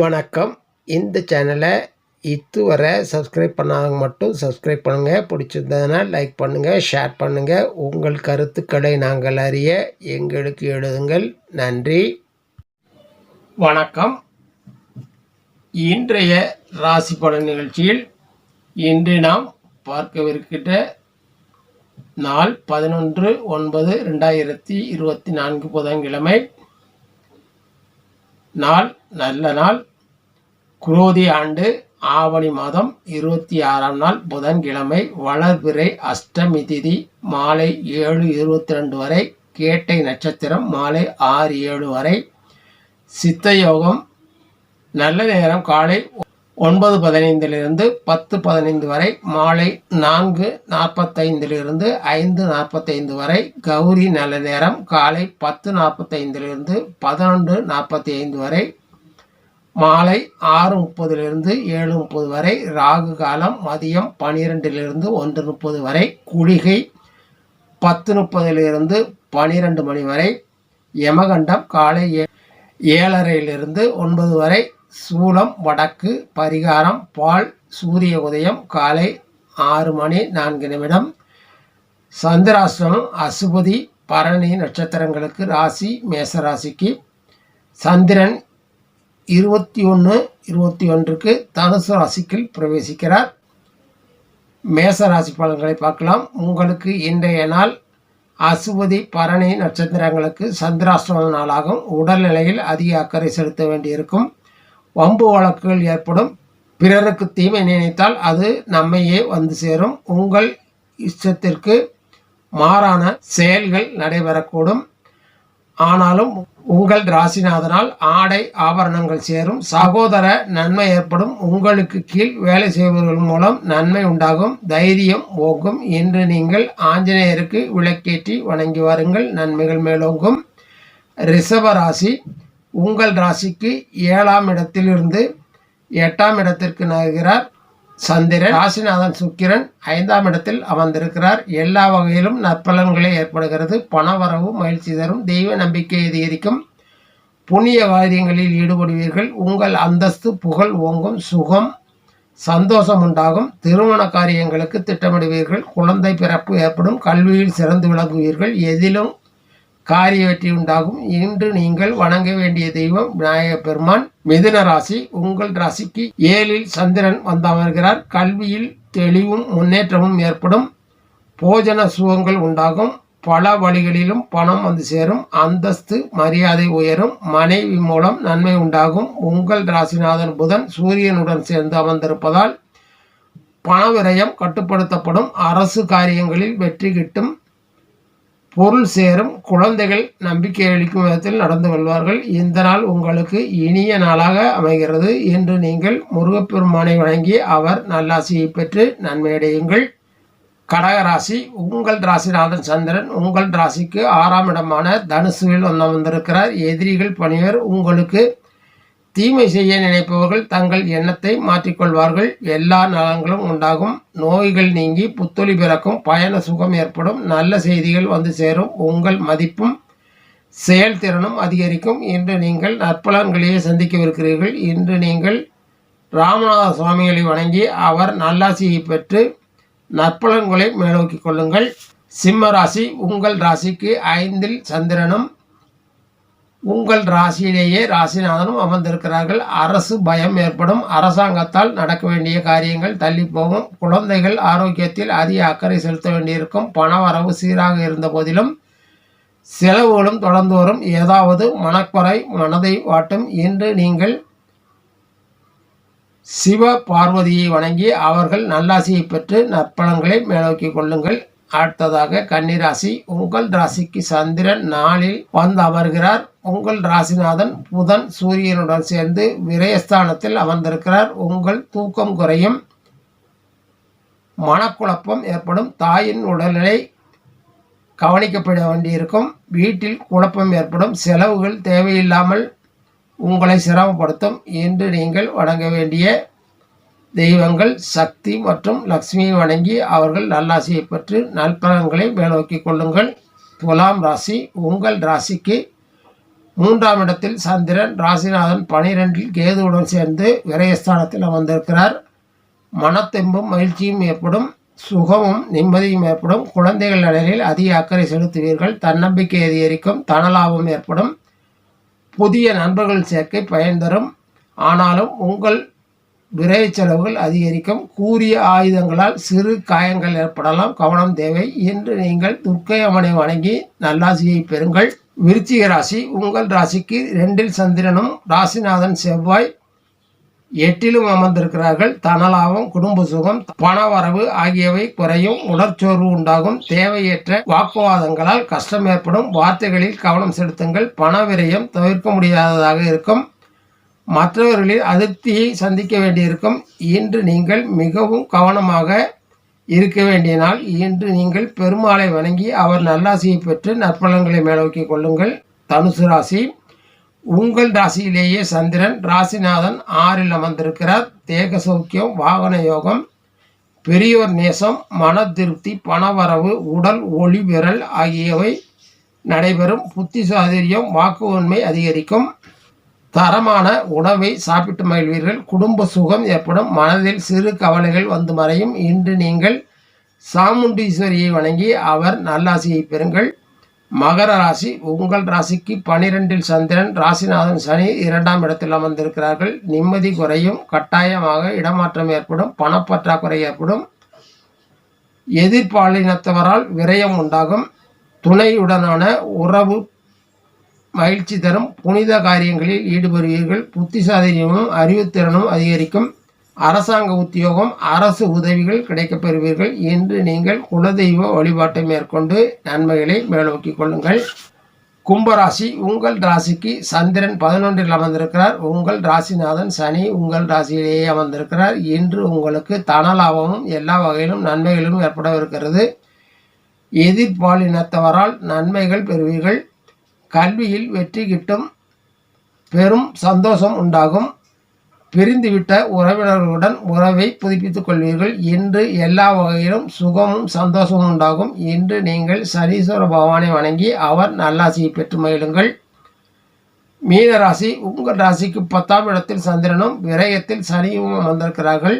வணக்கம். இந்த சேனலை இதுவரை சப்ஸ்கிரைப் பண்ணாதவங்க மட்டும் சப்ஸ்கிரைப் பண்ணுங்கள் பிடிச்சிருந்ததுன்னா லைக் பண்ணுங்கள் ஷேர் பண்ணுங்கள் உங்கள் கருத்துக்களை நாங்கள் அறிய எங்களுக்கு எழுதுங்கள். நன்றி. வணக்கம். இன்றைய ராசி பலன் நிகழ்ச்சியில் இன்று நாம் பார்க்கவிருக்கிற நாள் பதினொன்று ஒன்பது ரெண்டாயிரத்தி இருபத்தி நான்கு புதன்கிழமை. நாள் நல்ல நாள். குரோதி ஆண்டு ஆவணி மாதம் இருபத்தி ஆறாம் நாள் புதன்கிழமை வளர்பிறை அஷ்டமி திதி மாலை ஏழு இருபத்தி ரெண்டு வரை கேட்டை நட்சத்திரம் மாலை ஆறு ஏழு வரை. சித்த யோகம் நல்ல நேரம் காலை ஒன்பது பதினைந்திலிருந்து பத்து பதினைந்து வரை மாலை நான்கு நாற்பத்தைந்திலிருந்து ஐந்து நாற்பத்தைந்து வரை கௌரி நல்ல நேரம் காலை பத்து நாற்பத்தைந்திலிருந்து பதினொன்று நாற்பத்தி ஐந்து வரை மாலை ஆறு முப்பதிலிருந்து ஏழு முப்பது வரை ராகு காலம் மதியம் பனிரெண்டிலிருந்து ஒன்று முப்பது வரை குளிகை பத்து முப்பதிலிருந்து பனிரெண்டு மணி வரை யமகண்டம் காலை ஏ ஏழரையிலிருந்து ஒன்பது வரை சூலம் வடக்கு பரிகாரம் பால் சூரிய உதயம் காலை ஆறு மணி நான்கு நிமிடம். சந்திராசிரமம் அசுபதி பரணி நட்சத்திரங்களுக்கு ராசி மேசராசிக்கு. சந்திரன் இருபத்தி ஒன்று இருபத்தி ஒன்றுக்கு தனுசு ராசிக்குள் பிரவேசிக்கிறார். மேச ராசி பலன்களை பார்க்கலாம். உங்களுக்கு இன்றைய நாள் அசுவதி பரணி நட்சத்திரங்களுக்கு சந்திராஷ்டம நாளாகும். உடல்நிலையில் அதிக அக்கறை செலுத்த வேண்டியிருக்கும். வம்பு வழக்குகள் ஏற்படும். பிறருக்கு தீமை நினைத்தால் அது நம்மையே வந்து சேரும். உங்கள் இஷ்டத்திற்கு மாறான செயல்கள் நடைபெறக்கூடும். ஆனாலும் உங்கள் ராசிநாதனால் ஆடை ஆபரணங்கள் சேரும். சகோதர நன்மை ஏற்படும். உங்களுக்கு கீழ் வேலை செய்வதன் மூலம் நன்மை உண்டாகும். தைரியம் ஓங்கும் என்று நீங்கள் ஆஞ்சநேயருக்கு விளக்கேற்றி வணங்கி வாருங்கள். நன்மைகள் மேலோங்கும். ரிஷப ராசி. உங்கள் ராசிக்கு ஏழாம் இடத்திலிருந்து எட்டாம் இடத்திற்கு நகர்கிறார். சந்திரன் ராசிநாதன் சுக்கிரன் ஐந்தாம் இடத்தில் அமர்ந்திருக்கிறார். எல்லா வகையிலும் நற்பலன்களே ஏற்படுகிறது. பணவரவு மகிழ்ச்சி தரும் தெய்வ நம்பிக்கை அதிகரிக்கும். புண்ணிய காரியங்களில் ஈடுபடுவீர்கள். உங்கள் அந்தஸ்து புகழ் ஓங்கும் சுகம் சந்தோஷம் உண்டாகும். திருமண காரியங்களுக்கு திட்டமிடுவீர்கள். குழந்தை பிறப்பு ஏற்படும். கல்வியில் சிறந்து விளங்குவீர்கள். எதிலும் காரிய வெற்றி உண்டாகும் இன்று நீங்கள் வணங்க வேண்டிய தெய்வம் விநாயக பெருமான். மிதுன ராசி உங்கள் ராசிக்கு ஏழில் சந்திரன் வந்தமர்கிறார் கல்வியில் தெளிவும் முன்னேற்றமும் ஏற்படும். போஜன சுகங்கள் உண்டாகும். பல வழிகளிலும் பணம் வந்து சேரும். அந்தஸ்து மரியாதை உயரும். மனைவி மூலம் நன்மை உண்டாகும். உங்கள் ராசிநாதன் புதன் சூரியனுடன் சேர்ந்து அமர்ந்திருப்பதால் பண விரயம் கட்டுப்படுத்தப்படும். அரசு காரியங்களில் வெற்றி கிட்டும். பொருள் சேரும் குழந்தைகள் நம்பிக்கை அளிக்கும் விதத்தில் நடந்து கொள்வார்கள். இந்த நாள் உங்களுக்கு இனிய நாளாக அமைகிறது என்று நீங்கள் முருகப்பெருமானை வழங்கி அவர் நல்லாசியை பெற்று நன்மையடையுங்கள். கடகராசி உங்கள் ராசிநாதன் சந்திரன் உங்கள் ராசிக்கு ஆறாம் இடமான தனுசுவில் வந்து வந்திருக்கிறார் எதிரிகள் பணியர் உங்களுக்கு தீமை செய்ய நினைப்பவர்கள் தங்கள் எண்ணத்தை மாற்றிக்கொள்வார்கள். எல்லா நலங்களும் உண்டாகும். நோய்கள் நீங்கி புத்தொழி பிறக்கும். பயண சுகம் ஏற்படும். நல்ல செய்திகள் வந்து சேரும். உங்கள் மதிப்பும் செயல்திறனும் அதிகரிக்கும். இன்று நீங்கள் நற்பலன்களையே சந்திக்கவிருக்கிறீர்கள். இன்று நீங்கள் ராமநாத சுவாமிகளை வணங்கி அவர் நல்லாசியை பெற்று நற்பலன்களை மேலோக்கிக் கொள்ளுங்கள். சிம்ம ராசி உங்கள் ராசிக்கு ஐந்தில் சந்திரனும் உங்கள் ராசியிலேயே ராசிநாதனும் அமர்ந்திருக்கிறார்கள். அரசு பயம் ஏற்படும். அரசாங்கத்தால் நடக்க வேண்டிய காரியங்கள் தள்ளி போகும் குழந்தைகள் ஆரோக்கியத்தில் அதிக அக்கறை செலுத்த வேண்டியிருக்கும். பண வரவு சீராக இருந்த போதிலும் செலவுகளும் தொடர்ந்து வரும். ஏதாவது மனக்குறை மனதை வாட்டும். என்று நீங்கள் சிவ பார்வதியை வணங்கி அவர்கள் நல்லாசியை பெற்று நற்பலங்களை மேலோக்கிக் கொள்ளுங்கள். அடுத்ததாக கன்னிராசி. உங்கள் ராசிக்கு சந்திரன் நாளில் வந்து அமர்கிறார். உங்கள் ராசிநாதன் புதன் சூரியனுடன் சேர்ந்து விரயஸ்தானத்தில் அமர்ந்திருக்கிறார். உங்கள் தூக்கம் குறையும். மனக்குழப்பம் ஏற்படும். தாயின் உடல்நிலை கவனிக்கப்பட வேண்டியிருக்கும். வீட்டில் குழப்பம் ஏற்படும். செலவுகள் தேவையில்லாமல் உங்களை சிரமப்படுத்தும். என்று நீங்கள் வணங்க வேண்டிய தெய்வங்கள் சக்தி மற்றும் லக்ஷ்மியை வணங்கி அவர்கள் நல்லாசியை பெற்று நல்பலன்களை மேலோக்கிக் கொள்ளுங்கள். துலாம் ராசி உங்கள் ராசிக்கு மூன்றாம் இடத்தில் சந்திரன் ராசிநாதன் பனிரெண்டில் கேதுவுடன் சேர்ந்து விரயஸ்தானத்தில் அமர்ந்திருக்கிறார். மனத்தெம்பும் மகிழ்ச்சியும் ஏற்படும் சுகமும் நிம்மதியும் ஏற்படும். குழந்தைகள் நலனில் அதிக அக்கறை செலுத்துவீர்கள். தன்னம்பிக்கை அதிகரிக்கும் தனலாபம் ஏற்படும். புதிய நண்பர்கள் சேர்க்கை பயன் தரும். ஆனாலும் உங்கள் விரைவு செலவுகள் அதிகரிக்கும். கூறிய ஆயுதங்களால் சிறு காயங்கள் ஏற்படலாம். கவனம் தேவை என்று நீங்கள் துர்க்கை அம்மனை வணங்கி நல்லாசியை பெறுங்கள். விருச்சிக ராசி உங்கள் ராசிக்கு ரெண்டில் சந்திரனும் ராசிநாதன் செவ்வாய் எட்டிலும் அமர்ந்திருக்கிறார்கள். தனலாபம் குடும்ப சுகம் பணவரவு ஆகியவை குறையும். உடற்சோர்வு உண்டாகும். தேவையற்ற வாக்குவாதங்களால் கஷ்டம் ஏற்படும். வார்த்தைகளில் கவனம் செலுத்துங்கள். பண விரயம் தவிர்க்க முடியாததாக இருக்கும். மற்றவர்களில் அதிருப்தியை சந்திக்க வேண்டியிருக்கும். இன்று நீங்கள் மிகவும் கவனமாக இருக்க வேண்டிய நாள். இன்று நீங்கள் பெருமாளை வணங்கி அவர் நல்லாசியை பெற்று நற்பலன்களை மேலோக்கிக் கொள்ளுங்கள். தனுசு ராசி. உங்கள் ராசியிலேயே சந்திரன் ராசிநாதன் ஆறில் அமர்ந்திருக்கிறார். தேக சௌக்கியம் வாகன யோகம் பெரியோர் நேசம் மன திருப்தி பணவரவு உடல் ஒளி விரல் ஆகியவை நடைபெறும். புத்தி சாதுரியம் வாக்கு உண்மை அதிகரிக்கும். தரமான உணவை சாப்பிட்டு மகிழ்வீர்கள். குடும்ப சுகம் ஏற்படும். மனதில் சிறு கவலைகள் வந்து மறையும். இன்று நீங்கள் சாமுண்டீஸ்வரியை வணங்கி அவர் நல்லாசியை பெறுங்கள். மகர ராசி உங்கள் ராசிக்கு பனிரெண்டில் சந்திரன் ராசிநாதன் சனி இரண்டாம் இடத்தில் அமர்ந்திருக்கிறார்கள். நிம்மதி குறையும். கட்டாயமாக இடமாற்றம் ஏற்படும். பணப்பற்றாக்குறை ஏற்படும். எதிர்பாலினத்தவரால் விரயம் உண்டாகும். துணையுடனான உறவு மகிழ்ச்சி தரும். புனித காரியங்களில் ஈடுபடுவீர்கள். புத்திசாலியமும் அறிவுத்திறனும் அதிகரிக்கும். அரசாங்க உத்தியோகம் அரசு உதவிகள் கிடைக்கப் பெறுவீர்கள் இன்று நீங்கள் குலதெய்வ வழிபாட்டை மேற்கொண்டு நன்மைகளை மேலோக்கிக் கொள்ளுங்கள். கும்பராசி உங்கள் ராசிக்கு சந்திரன் பதினொன்றில் அமர்ந்திருக்கிறார். உங்கள் ராசிநாதன் சனி உங்கள் ராசியிலேயே அமர்ந்திருக்கிறார் இன்று உங்களுக்கு தனலாபமும் எல்லா வகையிலும் நன்மைகளும் ஏற்படவிருக்கிறது. எதிர்பாலினத்தவரால் நன்மைகள் பெறுவீர்கள். கல்வியில் வெற்றி கிட்டும் பெரும் சந்தோஷம் உண்டாகும். பிரிந்துவிட்ட உறவினர்களுடன் உறவை புதுப்பித்துக் கொள்வீர்கள். இன்று எல்லா வகையிலும் சுகமும் சந்தோஷமும் உண்டாகும். இன்று நீங்கள் சனீஸ்வர பகவானை வணங்கி அவர் நல்லாசியை பெற்று மகிழுங்கள். மீன ராசி உங்கள் ராசிக்கு பத்தாம் இடத்தில் சந்திரனும் விரயத்தில் சனியும் வந்திருக்கிறார்கள்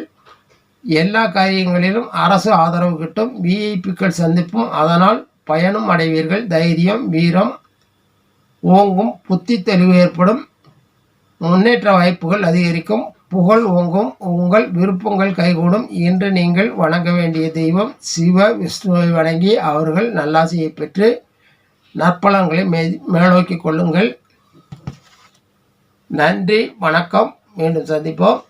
எல்லா காரியங்களிலும் அரசு ஆதரவு கிட்டும். விஐபிக்கள் சந்திப்பும் அதனால் பயனும் அடைவீர்கள். தைரியம் வீரம் ஓங்கும் புத்தி தெளிவு ஏற்படும். முன்னேற்ற வாய்ப்புகள் அதிகரிக்கும். புகழ் ஓங்கும். உங்கள் விருப்பங்கள் கைகூடும் இன்று நீங்கள் வணங்க வேண்டிய தெய்வம் சிவ விஷ்ணுவை வணங்கி அவர்கள் நல்லாசையை பெற்று நற்பலன்களை மே மேலோக்கிக் கொள்ளுங்கள். நன்றி வணக்கம். மீண்டும் சந்திப்போம்.